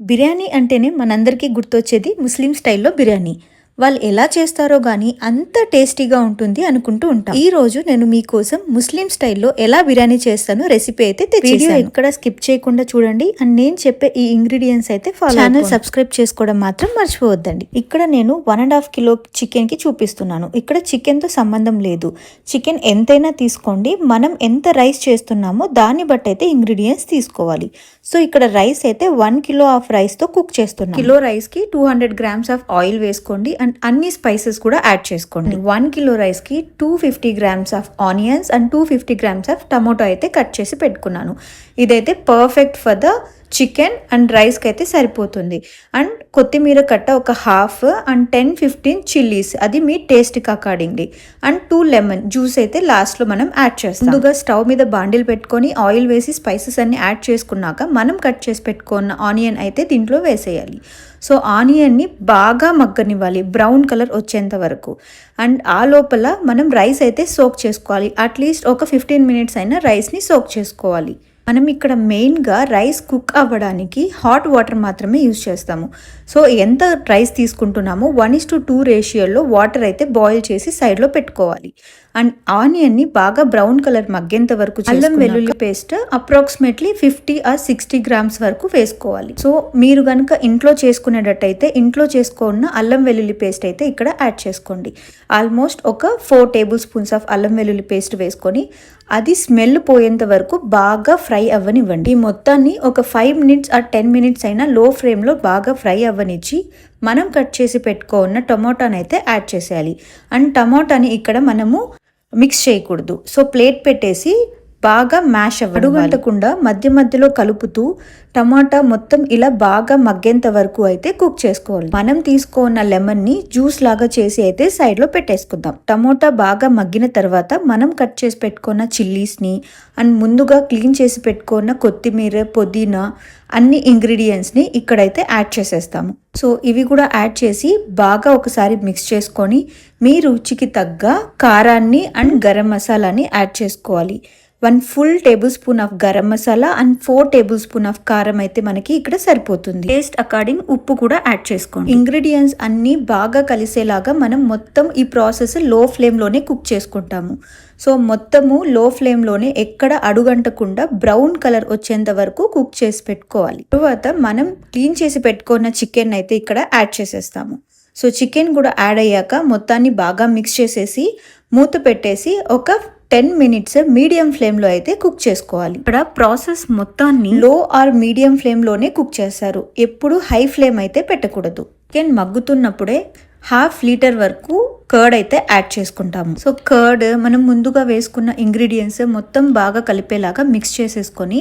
బిర్యానీ అంటేనే మనందరికీ గుర్తొచ్చేది ముస్లిం స్టైల్లో బిర్యానీ. వాళ్ళు ఎలా చేస్తారో గానీ అంత టేస్టీగా ఉంటుంది అనుకుంటూ ఉంటాం. ఈ రోజు నేను మీకోసం ముస్లిం స్టైల్లో ఎలా బిర్యానీ చేస్తానో రెసిపీ అయితే వీడియో ఎక్కడ స్కిప్ చేయకుండా చూడండి. అండ్ నేను చెప్పే ఈ ఇంగ్రీడియంట్స్ అయితే ఫాలో ఛానల్ సబ్స్క్రైబ్ చేసుకోవడం మాత్రం మర్చిపోవద్దండి. ఇక్కడ నేను వన్ అండ్ హాఫ్ కిలో చికెన్కి చూపిస్తున్నాను. ఇక్కడ చికెన్తో సంబంధం లేదు. చికెన్ ఎంతైనా తీసుకోండి. మనం ఎంత రైస్ చేస్తున్నామో దాన్ని బట్టి అయితే ఇంగ్రీడియంట్స్ తీసుకోవాలి. సో ఇక్కడ రైస్ అయితే వన్ కిలో ఆఫ్ రైస్తో కుక్ చేస్తున్నాను. కిలో రైస్కి two hundred grams of oil వేసుకోండి. అండ్ అన్ని స్పైసెస్ కూడా యాడ్ చేసుకోండి. వన్ కిలో రైస్కి two fifty grams of onions and two fifty grams of tomato అయితే కట్ చేసి పెట్టుకున్నాను. ఇదైతే perfect for the chicken and రైస్కి అయితే సరిపోతుంది. అండ్ కొత్తిమీర కట్ట ఒక half and ten fifteen chillies. అది మీ టేస్ట్కి accordingly and two lemon juice అయితే లాస్ట్లో మనం యాడ్ చేస్తాం. ముందుగా స్టవ్ మీద బాండిల్ పెట్టుకొని ఆయిల్ వేసి స్పైసెస్ అన్ని యాడ్ చేసుకున్నాక మనం కట్ చేసి పెట్టుకున్న ఆనియన్ అయితే దీంట్లో వేసేయాలి. సో ఆనియన్ని బాగా మగ్గనివ్వాలి. బ్రౌన్ కలర్ వచ్చేంత వరకు. అండ్ ఆ లోపల మనం రైస్ అయితే సోక్ చేసుకోవాలి. అట్లీస్ట్ ఒక ఫిఫ్టీన్ మినిట్స్ అయినా రైస్ని సోక్ చేసుకోవాలి. మనం ఇక్కడ మెయిన్గా రైస్ కుక్ అవ్వడానికి హాట్ వాటర్ మాత్రమే యూజ్ చేస్తాము. సో ఎంత రైస్ తీసుకుంటున్నామో వన్ ఇస్ టు టూ రేషియోలో వాటర్ అయితే బాయిల్ చేసి సైడ్లో పెట్టుకోవాలి. అండ్ ఆనియన్ని బాగా బ్రౌన్ కలర్ మగ్గేంత వరకు అల్లం వెల్లుల్లి paste approximately fifty or sixty grams వరకు వేసుకోవాలి. సో మీరు కనుక ఇంట్లో చేసుకునేటట్టయితే ఇంట్లో చేసుకున్న అల్లం వెల్లుల్లి పేస్ట్ అయితే ఇక్కడ యాడ్ చేసుకోండి. ఆల్మోస్ట్ ఒక ఫోర్ టేబుల్ స్పూన్స్ ఆఫ్ అల్లం వెల్లుల్లి పేస్ట్ వేసుకొని అది స్మెల్ పోయేంత వరకు బాగా ఫ్రై అవ్వనివ్వండి. ఈ మొత్తాన్ని ఒక five minutes or ten minutes అయినా లో ఫ్లేమ్లో బాగా ఫ్రై అవ్వనిచ్చి మనం కట్ చేసి పెట్టుకున్న టమోటానైతే అయితే యాడ్ చేసేయాలి. అండ్ టమోటాని ఇక్కడ మనము మిక్స్ చేయకూడదు. సో ప్లేట్ పెట్టేసి బాగా మ్యాష్ అవ్వడం అడుగంటకుండా మధ్య మధ్యలో కలుపుతూ టమాటా మొత్తం ఇలా బాగా మగ్గేంత వరకు అయితే కుక్ చేసుకోవాలి. మనం తీసుకున్న లెమన్ని జ్యూస్ లాగా చేసి అయితే సైడ్లో పెట్టేసుకుందాం. టమోటా బాగా మగ్గిన తర్వాత మనం కట్ చేసి పెట్టుకున్న చిల్లీస్ని అండ్ ముందుగా క్లీన్ చేసి పెట్టుకున్న కొత్తిమీర పుదీనా అన్ని ఇంగ్రీడియంట్స్ని ఇక్కడైతే యాడ్ చేసేస్తాము. సో ఇవి కూడా యాడ్ చేసి బాగా ఒకసారి మిక్స్ చేసుకొని మీ రుచికి తగ్గ కారాన్ని అండ్ గరం మసాలాని యాడ్ చేసుకోవాలి. One full tablespoon of garam masala and four tablespoon of కారం అయితే మనకి ఇక్కడ సరిపోతుంది. టేస్ట్ అకార్డింగ్ ఉప్పు కూడా యాడ్ చేసుకోండి. ఇంగ్రీడియంట్స్ అన్ని బాగా కలిసేలాగా మనం మొత్తం ఈ ప్రాసెస్లో ఫ్లేమ్లోనే కుక్ చేసుకుంటాము. సో మొత్తము లో ఫ్లేమ్లోనే ఎక్కడ అడుగంటకుండా బ్రౌన్ కలర్ వచ్చేంత వరకు కుక్ చేసి పెట్టుకోవాలి. తర్వాత మనం క్లీన్ చేసి పెట్టుకున్న చికెన్ అయితే ఇక్కడ యాడ్ చేసేస్తాము. సో చికెన్ కూడా యాడ్ అయ్యాక మొత్తాన్ని బాగా మిక్స్ చేసేసి మూత పెట్టేసి ఒక టెన్ మినిట్స్ మీడియం ఫ్లేమ్లో అయితే కుక్ చేసుకోవాలి. ఇక్కడ ప్రాసెస్ మొత్తాన్ని లో ఆర్ మీడియం ఫ్లేమ్లోనే కుక్ చేస్తారు. ఎప్పుడు హై ఫ్లేమ్ అయితే పెట్టకూడదు. చికెన్ మగ్గుతున్నప్పుడే హాఫ్ లీటర్ వరకు కర్డ్ అయితే యాడ్ చేసుకుంటాము. సో కర్డ్ మనం ముందుగా వేసుకున్న ఇంగ్రీడియంట్స్ మొత్తం బాగా కలిపేలాగా మిక్స్ చేసేసుకొని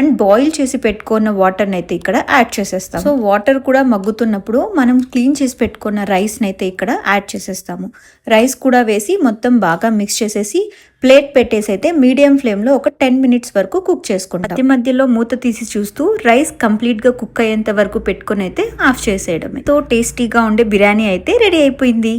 అండ్ బాయిల్ చేసి పెట్టుకున్న వాటర్ని అయితే ఇక్కడ యాడ్ చేసేస్తాం సో వాటర్ కూడా మగ్గుతున్నప్పుడు మనం క్లీన్ చేసి పెట్టుకున్న రైస్ని అయితే ఇక్కడ యాడ్ చేసేస్తాము. రైస్ కూడా వేసి మొత్తం బాగా మిక్స్ చేసేసి ప్లేట్ పెట్టేసి అయితే మీడియం ఫ్లేమ్లో ఒక టెన్ మినిట్స్ వరకు కుక్ చేసుకుంటాం మధ్య మధ్యలో మూత తీసి చూస్తూ రైస్ కంప్లీట్గా కుక్ అయ్యేంత వరకు పెట్టుకుని అయితే ఆఫ్ చేసేయడమే. సో టేస్టీగా ఉండే బిర్యానీ అయితే రెడీ అయిపోయింది.